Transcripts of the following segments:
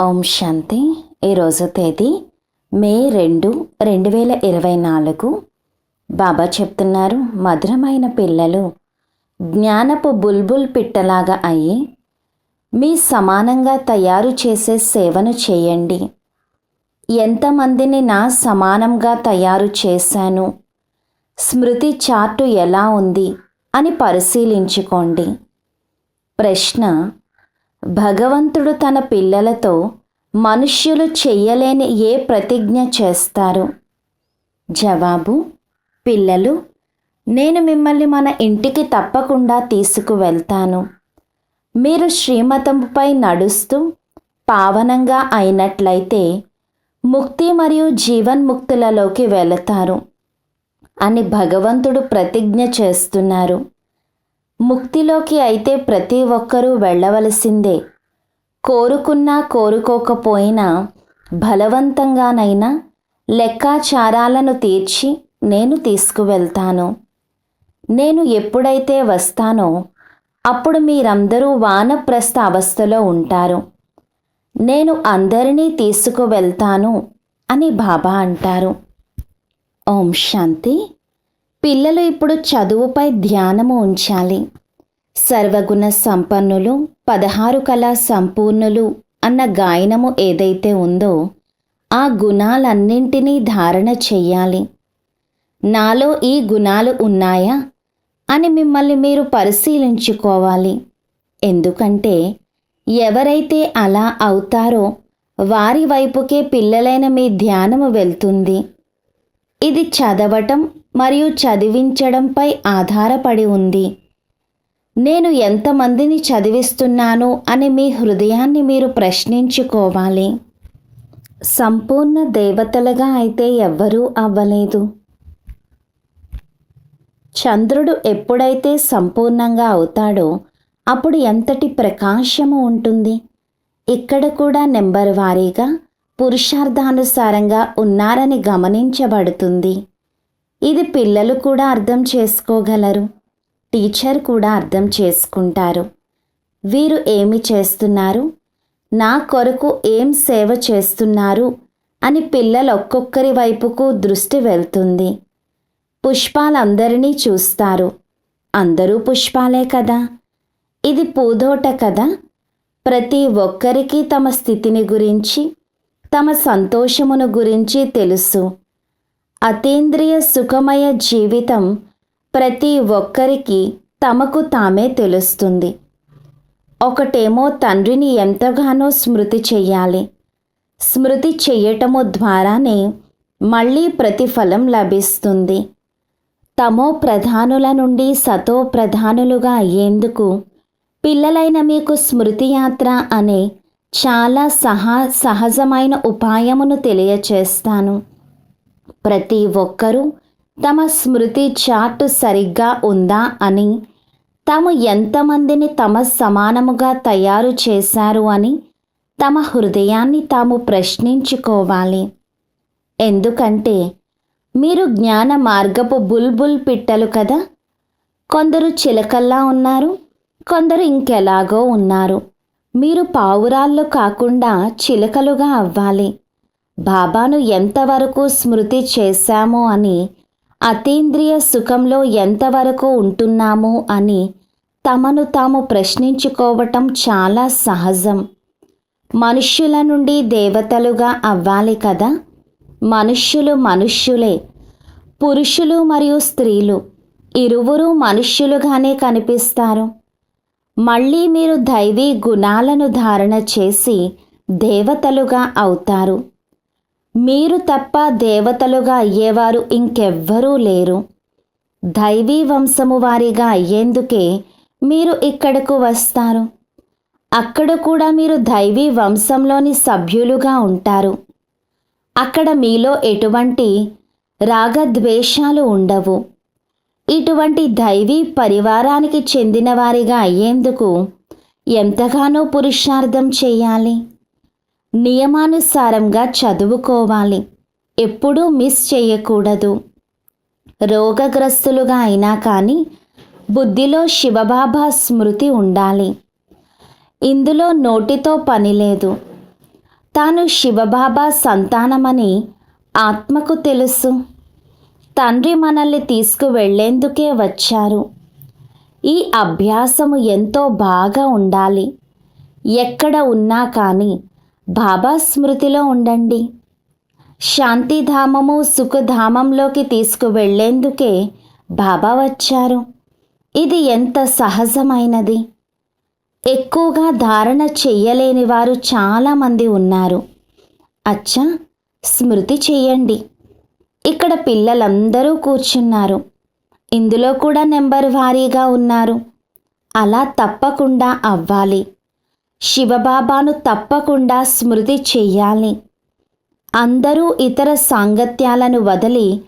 ఓం శాంతి. ఈరోజు తేదీ మే రెండు రెండు వేల ఇరవై నాలుగు. బాబా చెప్తున్నారు మధురమైన పిల్లలు జ్ఞానపు బుల్బుల్ పిట్టలాగా అయ్యి మీ సమానంగా తయారు చేసే సేవను చేయండి. ఎంతమందిని నా సమానంగా తయారు చేశాను? స్మృతి చార్టు ఎలా ఉంది? అని పరిశీలించుకోండి. ప్రశ్న భగవంతుడు తన పిల్లలతో మనుష్యులు చెయ్యలేని ఏ ప్రతిజ్ఞ చేస్తారు? జవాబు పిల్లలు నేను మిమ్మల్ని మన ఇంటికి తప్పకుండా తీసుకువెళ్తాను. మీరు శ్రీమతంపై నడుస్తూ పావనంగా అయినట్లయితే ముక్తి మరియు జీవన్ముక్తులలోకి వెళతారు అని భగవంతుడు ప్రతిజ్ఞ చేస్తున్నారు. ముక్తిలోకి అయితే ప్రతి ఒక్కరూ వెళ్ళవలసిందే. కోరుకున్నా కోరుకోకపోయినా బలవంతంగానైనా లెక్కాచారాలను తీర్చి నేను తీసుకువెళ్తాను. నేను ఎప్పుడైతే వస్తానో అప్పుడు మీరందరూ వానప్రస్థ అవస్థలో ఉంటారు. నేను అందరినీ తీసుకువెళ్తాను అని బాబా అంటారు. ఓం శాంతి. పిల్లలు ఇప్పుడు చదువుపై ధ్యానము ఉంచాలి. సర్వగుణ సంపన్నులు పదహారు కళా సంపూర్ణులు అన్న గాయనము ఏదైతే ఉందో ఆ గుణాలన్నింటినీ ధారణ చెయ్యాలి. నాలో ఈ గుణాలు ఉన్నాయా అని మిమ్మల్ని మీరు పరిశీలించుకోవాలి. ఎందుకంటే ఎవరైతే అలా అవుతారో వారి వైపుకే పిల్లలైన మీ ధ్యానము వెళ్తుంది. ఇది చదవటం మరియు చదివించడంపై ఆధారపడి ఉంది. నేను ఎంతమందిని చదివిస్తున్నాను అని మీ హృదయాన్ని మీరు ప్రశ్నించుకోవాలి. సంపూర్ణ దేవతలుగా అయితే ఎవ్వరూ అవ్వలేదు. చంద్రుడు ఎప్పుడైతే సంపూర్ణంగా అవుతాడో అప్పుడు ఎంతటి ప్రకాశము ఉంటుంది? ఇక్కడ కూడా నెంబర్ వారీగా పురుషార్థానుసారంగా ఉన్నారని గమనించబడుతుంది. ఇది పిల్లలు కూడా అర్థం చేసుకోగలరు. టీచర్ కూడా అర్థం చేసుకుంటారు. వీరు ఏమి చేస్తున్నారు? నా కొరకు ఏం సేవ చేస్తున్నారు? అని పిల్లలు ఒక్కొక్కరి వైపుకు దృష్టి వెళ్తుంది. పుష్పాలందరినీ చూస్తారు. అందరూ పుష్పాలే కదా? ఇది పూదోట కదా? ప్రతి ఒక్కరికి తమ స్థితిని గురించి తమ సంతోషమును గురించి తెలుసు. అతీంద్రియ సుఖమయ జీవితం ప్రతి ఒక్కరికి తమకు తామే తెలుస్తుంది. ఒకటేమో తండ్రిని ఎంతగానో స్మృతి చెయ్యాలి స్మృతి చెయ్యటము ద్వారానే మళ్ళీ ప్రతిఫలం లభిస్తుంది. తమో ప్రధానుల నుండి సతో ప్రధానులుగా అయ్యేందుకు పిల్లలైన మీకు స్మృతి యాత్ర అనే చాలా సహా సహజమైన ఉపాయమును తెలియచేస్తాను. ప్రతి ఒక్కరూ తమ స్మృతి చార్టు సరిగ్గా ఉందా అని తాము ఎంతమందిని తమ సమానముగా తయారు చేశారు అని తమ హృదయాన్ని తాము ప్రశ్నించుకోవాలి. ఎందుకంటే మీరు జ్ఞాన మార్గపు బుల్బుల్ పిట్టలు కదా? కొందరు చిలకల్లా ఉన్నారు కొందరు ఇంకెలాగో ఉన్నారు. మీరు పావురాళ్ళు కాకుండా చిలకలుగా అవ్వాలి. బాబాను ఎంతవరకు స్మృతి చేశాము అని అతీంద్రియ సుఖంలో ఎంతవరకు ఉంటున్నాము అని తమను తాము ప్రశ్నించుకోవటం చాలా సహజం. మనుష్యుల నుండి దేవతలుగా అవ్వాలి కదా. మనుష్యులు మనుష్యులే. పురుషులు మరియు స్త్రీలు. ఇరువురు మనుష్యులుగానే కనిపిస్తారు. మళ్ళీ మీరు దైవీ గుణాలను ధారణ చేసి దేవతలుగా అవుతారు. మీరు తప్ప దేవతలుగా అయ్యేవారు ఇంకెవ్వరూ లేరు. దైవీ వంశము వారిగా అయ్యేందుకే మీరు ఇక్కడకు వస్తారు. అక్కడ కూడా మీరు దైవీ వంశంలోని సభ్యులుగా ఉంటారు. అక్కడ మీలో ఎటువంటి రాగద్వేషాలు ఉండవు. ఇటువంటి దైవీ పరివారానికి చెందినవారిగా అయ్యేందుకు ఎంతగానో పురుషార్థం చేయాలి. నియమానుసారంగా చదువుకోవాలి. ఎప్పుడూ మిస్ చేయకూడదు. రోగగ్రస్తులుగా అయినా కానీ బుద్ధిలో శివబాబా స్మృతి ఉండాలి. ఇందులో నోటితో పని లేదు. తాను శివబాబా సంతానమని ఆత్మకు తెలుసు. తండ్రి మనల్ని తీసుకువెళ్ళేందుకే వచ్చారు. ఈ అభ్యాసము ఎంతో బాగా ఉండాలి. ఎక్కడ ఉన్నా కానీ బాబా స్మృతిలో ఉండండి. శాంతిధామము సుఖధామంలోకి తీసుకువెళ్ళేందుకే బాబా వచ్చారు. ఇది ఎంత సహజమైనది. ఎక్కువగా ధారణ చెయ్యలేని వారు చాలామంది ఉన్నారు. అచ్చా స్మృతి చెయ్యండి. ఇక్కడ పిల్లలందరూ కూర్చున్నారు. ఇందులో కూడా నెంబర్ వారీగా ఉన్నారు. అలా తప్పకుండా అవ్వాలి. శివబాబాను తప్పకుండా స్మృతి చెయ్యాలి. అందరూ ఇతర సాంగత్యాలను వదిలి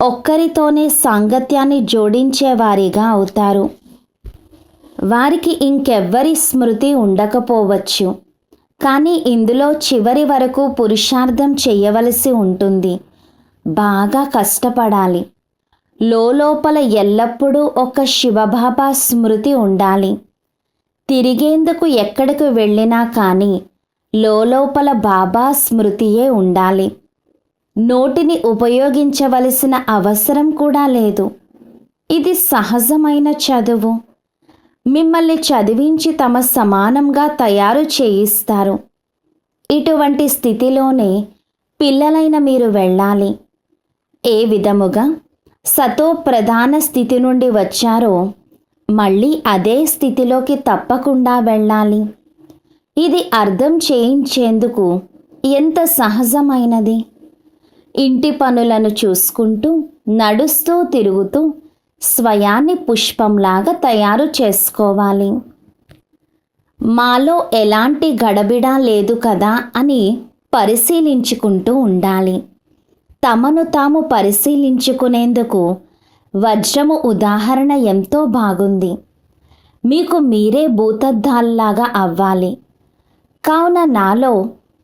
ఒక్కరితోనే సాంగత్యాన్ని జోడించేవారిగా అవుతారు. వారికి ఇంకెవ్వరి స్మృతి ఉండకపోవచ్చు. కానీ ఇందులో చివరి వరకు పురుషార్థం చెయ్యవలసి ఉంటుంది. బాగా కష్టపడాలి. లోపల ఎల్లప్పుడూ ఒక శివబాబా స్మృతి ఉండాలి. తిరిగేందుకు ఎక్కడికి వెళ్ళినా కానీ లోపల బాబా స్మృతియే ఉండాలి. నోటిని ఉపయోగించవలసిన అవసరం కూడా లేదు. ఇది సహజమైన చదువు. మిమ్మల్ని చదివించి తమ సమానంగా తయారు చేయిస్తారు. ఇటువంటి స్థితిలోనే పిల్లలైన మీరు వెళ్ళాలి. ఏ విధముగా సతో ప్రధాన స్థితి నుండి వచ్చారో మళ్ళీ అదే స్థితిలోకి తప్పకుండా వెళ్ళాలి. ఇది అర్థం చేయించేందుకు ఎంత సహజమైనది? ఇంటి పనులను చూసుకుంటూ నడుస్తూ తిరుగుతూ స్వయాన్ని పుష్పంలాగా తయారు చేసుకోవాలి. మాలో ఎలాంటి గడబిడ లేదు కదా అని పరిశీలించుకుంటూ ఉండాలి. తమను తాము పరిశీలించుకునేందుకు వజ్రము ఉదాహరణ ఎంతో బాగుంది. మీకు మీరే భూతద్దాల్లాగా అవ్వాలి. కావున నాలో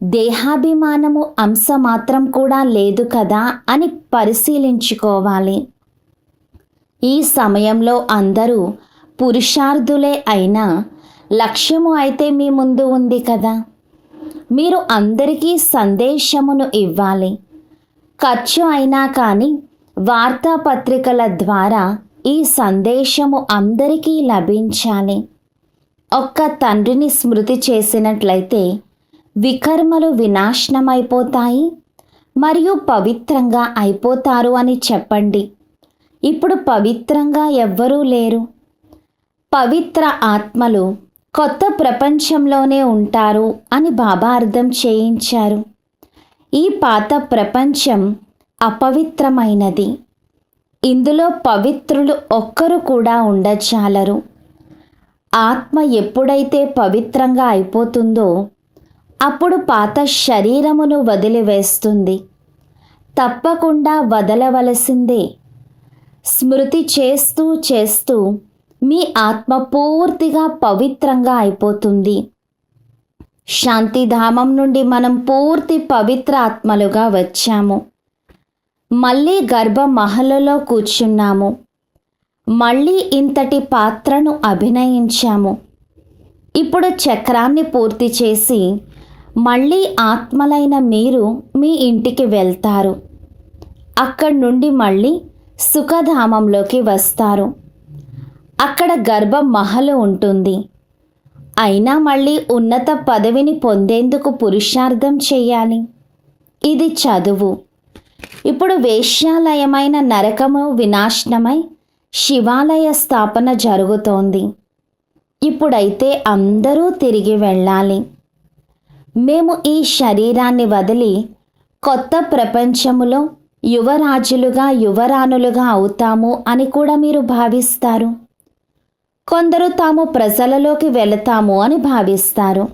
దేహాభిమానము అంశ మాత్రం కూడా లేదు కదా అని పరిశీలించుకోవాలి. ఈ సమయంలో అందరూ పురుషార్థులే అయినా లక్ష్యము అయితే మీ ముందు ఉంది కదా. మీరు అందరికీ సందేశమును ఇవ్వాలి. ఖర్చు అయినా కానీ వార్తాపత్రికల ద్వారా ఈ సందేశము అందరికీ లభించాలి. ఒక్క తండ్రిని స్మృతి చేసినట్లయితే వికర్మలు వినాశనమైపోతాయి మరియు పవిత్రంగా అయిపోతారు అని చెప్పండి. ఇప్పుడు పవిత్రంగా ఎవ్వరూ లేరు. పవిత్ర ఆత్మలు కొత్త ప్రపంచంలోనే ఉంటారు అని బాబా అర్థం చేయించారు. ఈ పాత ప్రపంచం అపవిత్రమైనది. ఇందులో పవిత్రులు ఒక్కరు కూడా ఉండచాలరు. ఆత్మ ఎప్పుడైతే పవిత్రంగా అయిపోతుందో అప్పుడు పాత శరీరమును వదిలివేస్తుంది. తప్పకుండా వదలవలసిందే. స్మృతి చేస్తూ చేస్తూ మీ ఆత్మ పూర్తిగా పవిత్రంగా అయిపోతుంది. శాంతిధామం నుండి మనం పూర్తి పవిత్ర ఆత్మలుగా వచ్చాము. మళ్ళీ గర్భ మహలలో కూర్చున్నాము. మళ్ళీ ఇంతటి పాత్రను అభినయించాము. ఇప్పుడు చక్రాన్ని పూర్తి చేసి మళ్ళీ ఆత్మలైన మీరు మీ ఇంటికి వెళ్తారు. అక్కడి నుండి మళ్ళీ సుఖధామంలోకి వస్తారు. అక్కడ గర్భ మహలు ఉంటుంది. అయినా మళ్ళీ ఉన్నత పదవిని పొందేందుకు పురుషార్థం చేయాలి. ఇది చదువు. ఇప్పుడు వేశ్యాలయమైన నరకము వినాశనమై శివాలయ స్థాపన జరుగుతోంది. ఇప్పుడైతే అందరూ తిరిగి వెళ్ళాలి. మేము ఈ శరీరాన్ని వదిలి కొత్త ప్రపంచములో యువరాజులుగా యువరాణులుగా అవుతాము అని కూడా మీరు భావిస్తారు. కొందరు తాము ప్రజలలోకి వెళతాము అని భావిస్తారు.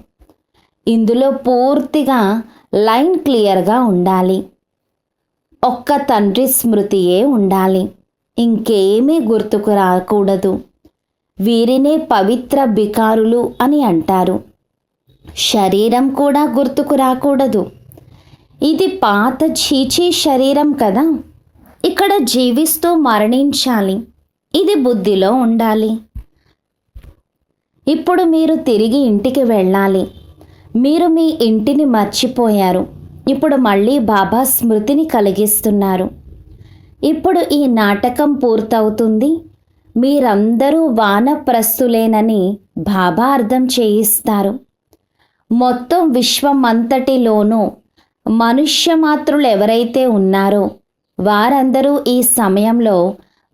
ఇందులో పూర్తిగా లైన్ క్లియర్గా ఉండాలి. ఒక్క తండ్రి స్మృతియే ఉండాలి. ఇంకేమీ గుర్తుకు రాకూడదు. వీరినే పవిత్ర బికారులు అని అంటారు. శరీరం కూడా గుర్తుకు రాకూడదు. ఇది పాత చీచీ శరీరం కదా. ఇక్కడ జీవిస్తూ మరణించాలి. ఇది బుద్ధిలో ఉండాలి. ఇప్పుడు మీరు తిరిగి ఇంటికి వెళ్ళాలి. మీరు మీ ఇంటిని మర్చిపోయారు. ఇప్పుడు మళ్ళీ బాబా స్మృతిని కలిగిస్తున్నారు. ఇప్పుడు ఈ నాటకం పూర్తవుతుంది. మీరందరూ వానప్రస్తులేనని బాబా అర్థం చేయిస్తారు. మొత్తం విశ్వమంతటిలోనూ మనుష్య మాత్రులు ఎవరైతే ఉన్నారో వారందరూ ఈ సమయంలో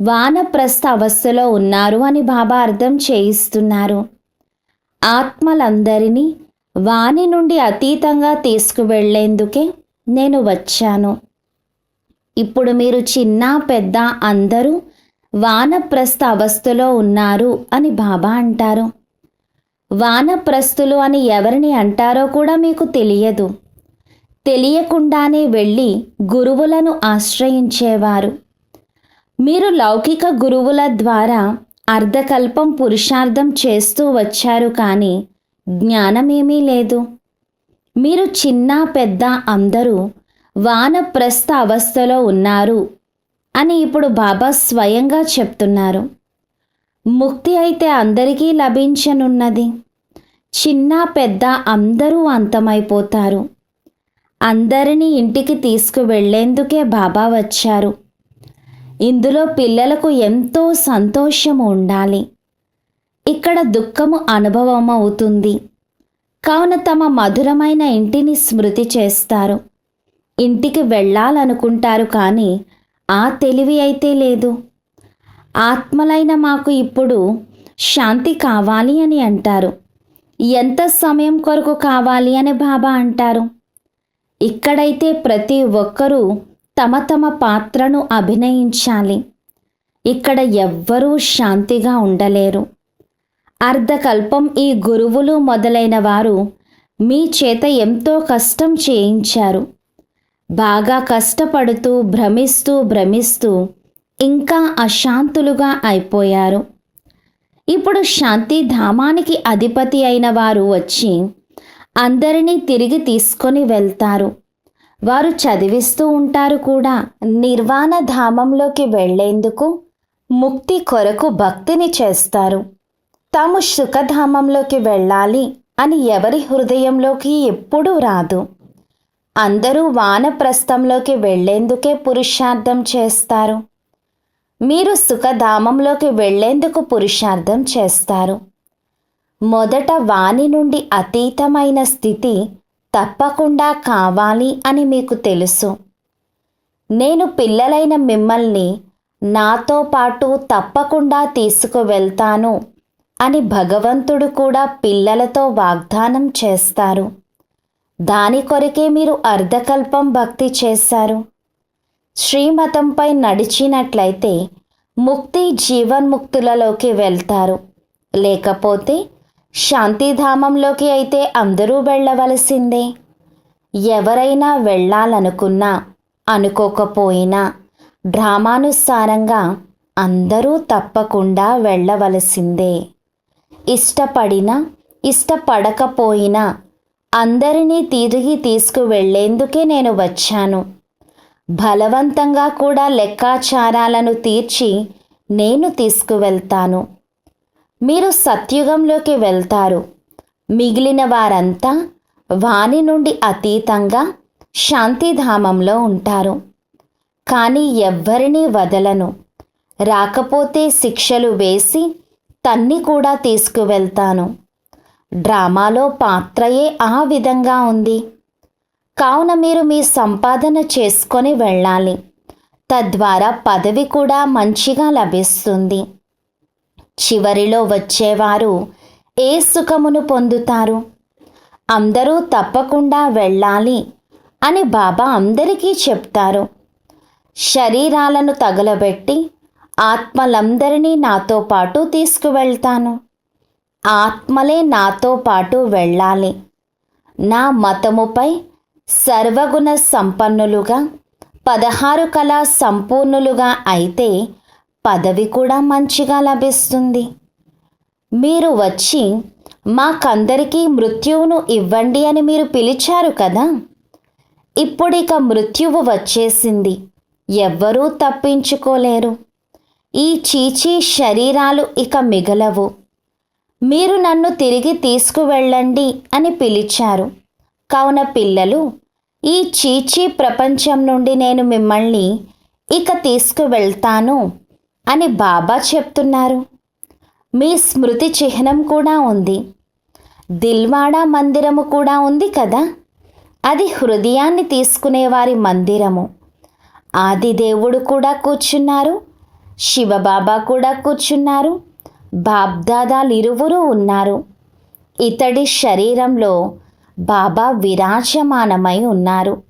వానప్రస్థ అవస్థలో ఉన్నారు అని బాబా అర్థం చేయిస్తున్నారు. ఆత్మలందరినీ వాని నుండి అతీతంగా తీసుకువెళ్ళేందుకే నేను వచ్చాను. ఇప్పుడు మీరు చిన్న పెద్ద అందరూ వానప్రస్థ అవస్థలో ఉన్నారు అని బాబా అంటారు. వానప్రస్థులు అని ఎవరిని అంటారో కూడా మీకు తెలియదు. తెలియకుండానే వెళ్ళి గురువులను ఆశ్రయించేవారు. మీరు లౌకిక గురువుల ద్వారా అర్ధకల్పం పురుషార్థం చేస్తూ వచ్చారు కానీ జ్ఞానమేమీ లేదు. మీరు చిన్న పెద్ద అందరూ వానప్రస్థ అవస్థలో ఉన్నారు అని ఇప్పుడు బాబా స్వయంగా చెప్తున్నారు. ముక్తి అయితే అందరికీ లభించనున్నది. చిన్న పెద్ద అందరూ అంతమైపోతారు. అందరినీ ఇంటికి తీసుకువెళ్ళేందుకే బాబా వచ్చారు. ఇందులో పిల్లలకు ఎంతో సంతోషము ఉండాలి. ఇక్కడ దుఃఖము అనుభవం అవుతుంది కావున తమ మధురమైన ఇంటిని స్మృతి చేస్తారు. ఇంటికి వెళ్ళాలనుకుంటారు కానీ ఆ తెలివి అయితే లేదు. ఆత్మలైన మాకు ఇప్పుడు శాంతి కావాలి అని అంటారు. ఎంత సమయం కొరకు కావాలి అని బాబా అంటారు. ఇక్కడైతే ప్రతి ఒక్కరూ తమ తమ పాత్రను అభినయించాలి. ఇక్కడ ఎవ్వరూ శాంతిగా ఉండలేరు. అర్ధకల్పం ఈ గురువులు మొదలైన వారు మీ చేత ఎంతో కష్టం చేయించారు. బాగా కష్టపడుతూ భ్రమిస్తూ భ్రమిస్తూ ఇంకా అశాంతులుగా అయిపోయారు. ఇప్పుడు శాంతి ధామానికి అధిపతి అయిన వారు వచ్చి అందరినీ తిరిగి తీసుకొని వెళ్తారు. వారు చదివిస్తూ ఉంటారు కూడా. నిర్వాణ ధామంలోకి వెళ్ళేందుకు ముక్తి కొరకు భక్తిని చేస్తారు. తాము సుఖధామంలోకి వెళ్ళాలి అని ఎవరి హృదయంలోకి ఎప్పుడూ రాదు. అందరూ వానప్రస్థంలోకి వెళ్ళేందుకే పురుషార్థం చేస్తారు. మీరు సుఖధామంలోకి వెళ్ళేందుకు పురుషార్థం చేస్తారు. మొదట వాణి నుండి అతీతమైన స్థితి తప్పకుండా కావాలి అని మీకు తెలుసు. నేను పిల్లలైన మిమ్మల్ని నాతో పాటు తప్పకుండా తీసుకువెళ్తాను అని భగవంతుడు కూడా పిల్లలతో వాగ్దానం చేస్తారు. దాని కొరకే మీరు అర్ధకల్పం భక్తి చేశారు. శ్రీమతంపై నడిచినట్లయితే ముక్తి జీవన్ముక్తులలోకి వెళ్తారు. లేకపోతే శాంతిధామంలోకి అయితే అందరూ వెళ్ళవలసిందే. ఎవరైనా వెళ్ళాలనుకున్నా అనుకోకపోయినా డ్రామానుసారంగా అందరూ తప్పకుండా వెళ్ళవలసిందే. ఇష్టపడినా ఇష్టపడకపోయినా అందరినీ తిరిగి తీసుకువెళ్ళేందుకే నేను వచ్చాను. బలవంతంగా కూడా లెక్కాచారాలను తీర్చి నేను తీసుకువెళ్తాను. మీరు సత్యుగంలోకి వెళ్తారు. మిగిలిన వారంతా వాని నుండి అతీతంగా శాంతిధామంలో ఉంటారు. కానీ ఎవ్వరినీ వదలను. రాకపోతే శిక్షలు వేసి తన్ని కూడా తీసుకువెళ్తాను. డ్రామాలో పాత్రయే ఆ విధంగా ఉంది. కావున మీరు మీ సంపాదన చేసుకొని వెళ్ళాలి. తద్వారా పదవి కూడా మంచిగా లభిస్తుంది. చివరిలో వచ్చేవారు ఏ సుఖమును పొందుతారు. అందరూ తప్పకుండా వెళ్ళాలి అని బాబా అందరికీ చెప్తారు. శరీరాలను తగలబెట్టి ఆత్మలందరినీ నాతో పాటు తీసుకువెళ్తాను. ఆత్మలే నాతో పాటు వెళ్ళాలి. నా మతముపై సర్వగుణ సంపన్నులుగా పదహారు కళా సంపూర్ణులుగా అయితే పదవి కూడా మంచిగా లభిస్తుంది. మీరు వచ్చి మాకందరికీ మృత్యువును ఇవ్వండి అని మీరు పిలిచారు కదా? ఇప్పుడిక మృత్యువు వచ్చేసింది. ఎవ్వరూ తప్పించుకోలేరు. ఈ చీచీ శరీరాలు ఇక మిగలవు. మీరు నన్ను తిరిగి తీసుకువెళ్ళండి అని పిలిచారు. కావున పిల్లలు ఈ చీచీ ప్రపంచం నుండి నేను మిమ్మల్ని ఇక తీసుకువెళ్తాను అని బాబా చెప్తున్నారు. మీ స్మృతి చిహ్నం కూడా ఉంది. దిల్వాడా మందిరము కూడా ఉంది కదా? అది హృదయాన్ని తీసుకునేవారి మందిరము. ఆదిదేవుడు కూడా కూర్చున్నారు. శివబాబా కూడా కూర్చున్నారు. బాబ్దాదాలు ఇరువురు ఉన్నారు. ఇతడి శరీరంలో బాబా విరాజమానమై ఉన్నారు.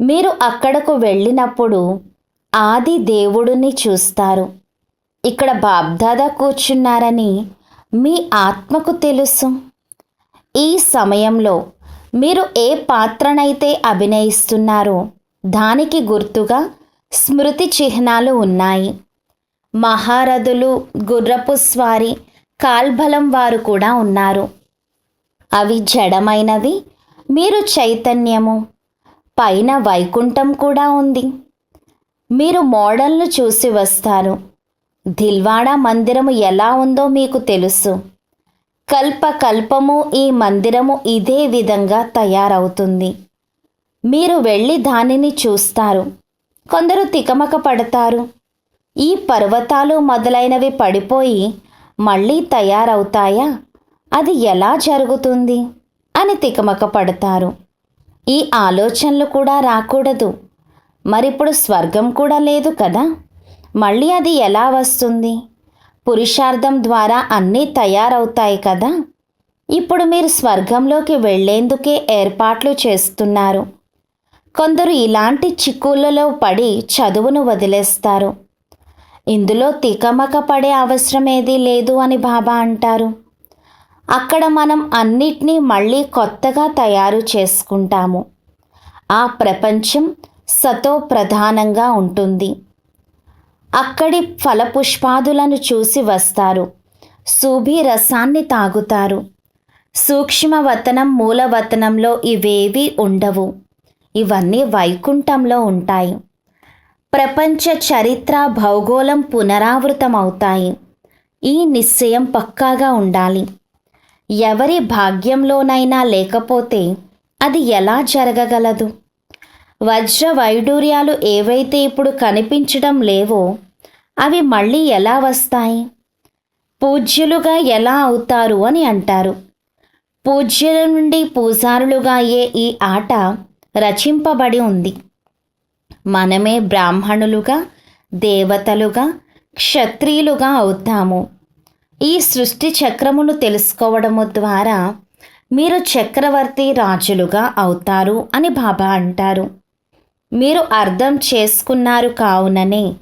మీరు అక్కడకు వెళ్ళినప్పుడు ఆది దేవుడిని చూస్తారు. ఇక్కడ బాబ్దాదా కూర్చున్నారని మీ ఆత్మకు తెలుసు. ఈ సమయంలో మీరు ఏ పాత్రనైతే అభినయిస్తున్నారో దానికి గుర్తుగా స్మృతి చిహ్నాలు ఉన్నాయి. మహారథులు గుర్రపు స్వారి కాల్బలం వారు కూడా ఉన్నారు. అవి జడమైనవి. మీరు చైతన్యము. పైన వైకుంఠం కూడా ఉంది. మీరు మోడల్ను చూసి వస్తారు దిల్వాడా మందిరము ఎలా ఉందో మీకు తెలుసు. కల్ప కల్పము ఈ మందిరము ఇదే విధంగా తయారవుతుంది. మీరు వెళ్ళి దానిని చూస్తారు. కొందరు తికమక పడతారు. ఈ పర్వతాలు మొదలైనవి పడిపోయి మళ్ళీ తయారవుతాయా? అది ఎలా జరుగుతుంది? అని తికమక పడతారు. ఈ ఆలోచనలు కూడా రాకూడదు. మరిప్పుడు స్వర్గం కూడా లేదు కదా? మళ్ళీ అది ఎలా వస్తుంది? పురుషార్థం ద్వారా అన్నీ తయారవుతాయి కదా? ఇప్పుడు మీరు స్వర్గంలోకి వెళ్ళేందుకే ఏర్పాట్లు చేస్తున్నారు. కొందరు ఇలాంటి చిక్కులలో పడి చదువును వదిలేస్తారు. ఇందులో తికమక పడే అవసరం లేదు అని బాబా అంటారు. అక్కడ మనం అన్నిటినీ మళ్ళీ కొత్తగా తయారు చేసుకుంటాము. ఆ ప్రపంచం సతో ప్రధానంగా ఉంటుంది. అక్కడి ఫలపుష్పాదులను చూసి వస్తారు. సూభి రసాన్ని తాగుతారు. సూక్ష్మవతనం మూలవతనంలో ఇవేవి ఉండవు. ఇవన్నీ వైకుంఠంలో ఉంటాయి. ప్రపంచ చరిత్ర భౌగోళం పునరావృతమవుతాయి. ఈ నిశ్చయం పక్కాగా ఉండాలి. ఎవరి భాగ్యంలోనైనా లేకపోతే అది ఎలా జరగగలదు? వజ్ర వైడూర్యాలు ఏవైతే ఇప్పుడు కనిపించడం లేవో అవి మళ్ళీ ఎలా వస్తాయి? పూజ్యులుగా ఎలా అవుతారు అని అంటారు. పూజ్యుల నుండి పూజారులుగా అయ్యే ఈ ఆట రచింపబడి ఉంది. మనమే బ్రాహ్మణులుగా దేవతలుగా క్షత్రియులుగా అవుతాము. ఈ సృష్టి చక్రమును తెలుసుకోవడము ద్వారా మీరు చక్రవర్తి రాజులుగా అవుతారు అని బాబా అంటారు. మీరు అర్థం చేసుకున్నారు కావుననే.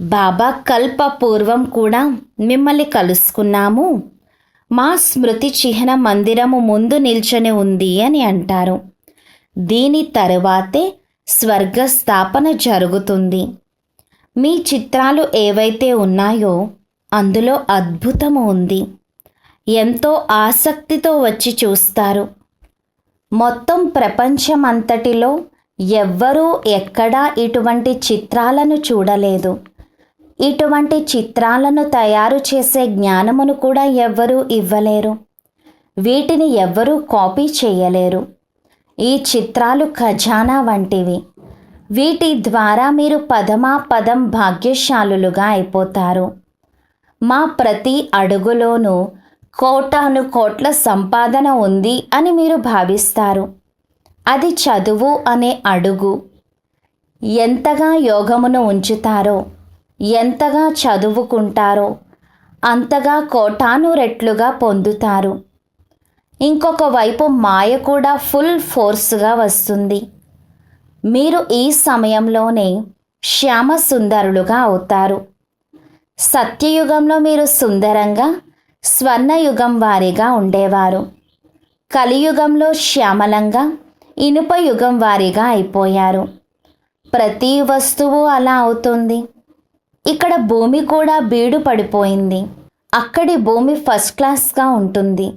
బాబా కల్ప పూర్వం కూడా మిమ్మల్ని కలుసుకున్నాము. మా స్మృతి చిహ్న మందిరము ముందు నిల్చొని ఉంది అని అంటారు. దీని తరువాతే స్వర్గ స్థాపన జరుగుతుంది. మీ చిత్రాలు ఏవైతే ఉన్నాయో అందులో అద్భుతము ఉంది. ఎంతో ఆసక్తితో వచ్చి చూస్తారు. మొత్తం ప్రపంచమంతటిలో ఎవ్వరూ ఎక్కడా ఇటువంటి చిత్రాలను చూడలేదు. ఇటువంటి చిత్రాలను తయారు చేసే జ్ఞానమును కూడా ఎవ్వరూ ఇవ్వలేరు. వీటిని ఎవ్వరూ కాపీ చేయలేరు. ఈ చిత్రాలు ఖజానా వంటివి. వీటి ద్వారా మీరు పదమా పదం భాగ్యశాలులుగా అయిపోతారు. మా ప్రతి అడుగులోనూ కోటాను కోట్ల సంపాదన ఉంది అని మీరు భావిస్తారు. అది చదువు అనే అడుగు. ఎంతగా యోగమును ఉంచుతారో ఎంతగా చదువుకుంటారో అంతగా కోటాను రెట్లుగా పొందుతారు. ఇంకొక వైపు మాయ కూడా ఫుల్ ఫోర్స్గా వస్తుంది. మీరు ఈ సమయంలోనే శ్యామ సుందరులుగా అవుతారు. సత్యయుగంలో మీరు సుందరంగా స్వర్ణయుగం వారిగా ఉండేవారు. కలియుగంలో శ్యామలంగా ఇనుప యుగం వారిగా అయిపోయారు. ప్రతి వస్తువు అలా అవుతుంది. ఇక్కడ భూమి కూడా బీడు పడిపోయింది. అక్కడి భూమి ఫస్ట్ క్లాస్గా ఉంటుంది.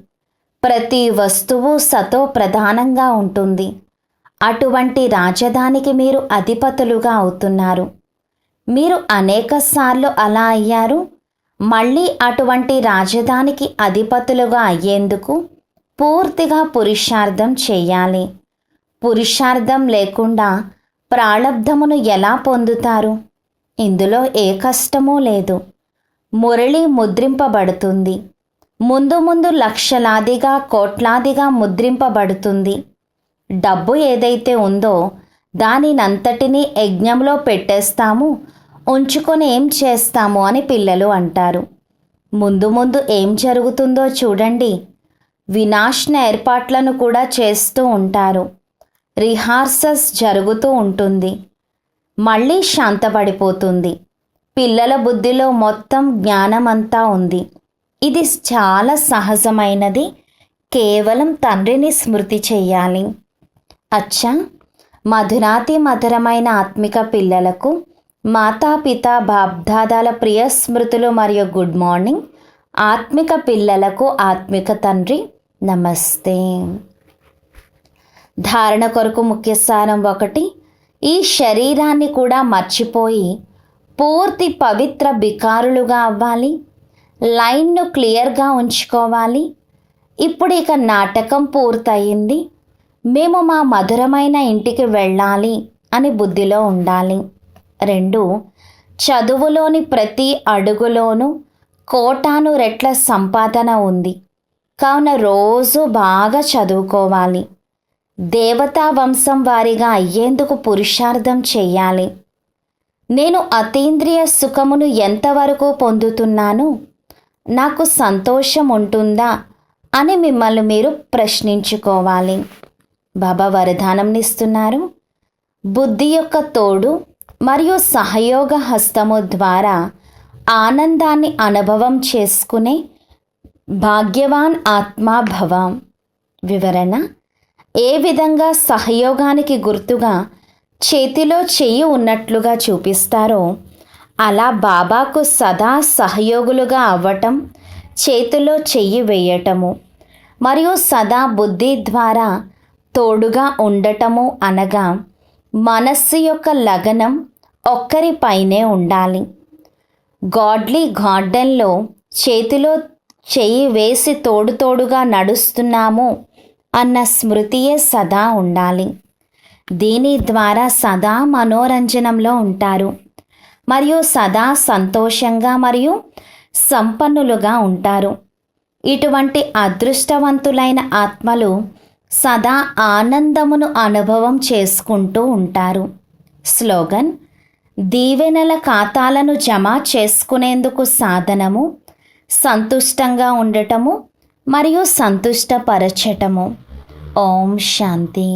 ప్రతి వస్తువు సతో ప్రధానంగా ఉంటుంది. అటువంటి రాజధానికి మీరు అధిపతులుగా అవుతున్నారు. మీరు అనేకసార్లు అలా అయ్యారు. మళ్ళీ అటువంటి రాజధానికి అధిపతులుగా అయ్యేందుకు పూర్తిగా పురుషార్థం చేయాలి. పురుషార్థం లేకుండా ప్రాళబ్ధమును ఎలా పొందుతారు? ఇందులో ఏ కష్టమూ లేదు. మురళి ముద్రింపబడుతుంది. ముందు ముందు లక్షలాదిగా కోట్లాదిగా ముద్రింపబడుతుంది. డబ్బు ఏదైతే ఉందో దానినంతటినీ యజ్ఞంలో పెట్టేస్తాము ఉంచుకొని ఏం చేస్తాము అని పిల్లలు అంటారు. ముందు ముందు ఏం జరుగుతుందో చూడండి. వినాశన ఏర్పాట్లను కూడా చేస్తూ ఉంటారు. రిహార్సల్స్ జరుగుతూ ఉంటుంది. మళ్ళీ శాంతపడిపోతుంది. పిల్లల బుద్ధిలో మొత్తం జ్ఞానమంతా ఉంది. ఇది చాలా సహజమైనది. కేవలం తండ్రిని స్మృతి చెయ్యాలి. అచ్చా! మధురాతి మధురమైన ఆత్మిక పిల్లలకు మాతాపిత బాబ్దాదాల ప్రియ స్మృతులు మరియు గుడ్ మార్నింగ్. ఆత్మిక పిల్లలకు ఆత్మిక తండ్రి. నమస్తే. ధారణ కొరకు ముఖ్య స్థానం ఒకటి. ఈ శరీరాన్ని కూడా మర్చిపోయి పూర్తి పవిత్ర బికారులుగా అవ్వాలి. లైన్ను క్లియర్గా ఉంచుకోవాలి. ఇప్పుడు ఇక నాటకం పూర్తయింది. మేము మా మధురమైన ఇంటికి వెళ్ళాలి అని బుద్ధిలో ఉండాలి. రెండు. చదువులోని ప్రతి అడుగులోనూ కోటాను రెట్ల సంపాదన ఉంది. కావున రోజు బాగా చదువుకోవాలి. దేవతా వంశం వారిగా అయ్యేందుకు పురుషార్థం చెయ్యాలి నేను అతీంద్రియ సుఖమును ఎంతవరకు పొందుతున్నాను? నాకు సంతోషం ఉంటుందా? అని మిమ్మల్ని మీరు ప్రశ్నించుకోవాలి. బాబా వరదానంనిస్తున్నారు బుద్ధి యొక్క తోడు మరియు సహయోగ హస్తము ద్వారా ఆనందాన్ని అనుభవం చేసుకునే భాగ్యవాన్ ఆత్మాభవం. వివరణ ఏ విధంగా సహయోగానికి గుర్తుగా చేతిలో చెయ్యి ఉన్నట్లుగా చూపిస్తారో అలా బాబాకు సదా సహయోగులుగా అవ్వటం చేతిలో చెయ్యి వేయటము మరియు సదా బుద్ధి ద్వారా తోడుగా ఉండటము అనగా మనస్సు యొక్క లగనం ఒక్కరిపైనే ఉండాలి. గాడ్లీ గార్డెన్లో చేతిలో చెయ్యి వేసి తోడు తోడుగా నడుస్తున్నాము అన్న స్మృతియే సదా ఉండాలి. దీని ద్వారా సదా మనోరంజనంలో ఉంటారు. మరియు సదా సంతోషంగా మరియు సంపన్నులుగా ఉంటారు. ఇటువంటి అదృష్టవంతులైన ఆత్మలు సదా ఆనందమును అనుభవం చేసుకుంటూ ఉంటారు. స్లోగన్ దీవెనల ఖాతాలను జమ చేసుకునేందుకు సాధనము సంతుష్టంగా ఉండటము మరియు సంతుష్టపరచటము. ఓం శాంతి.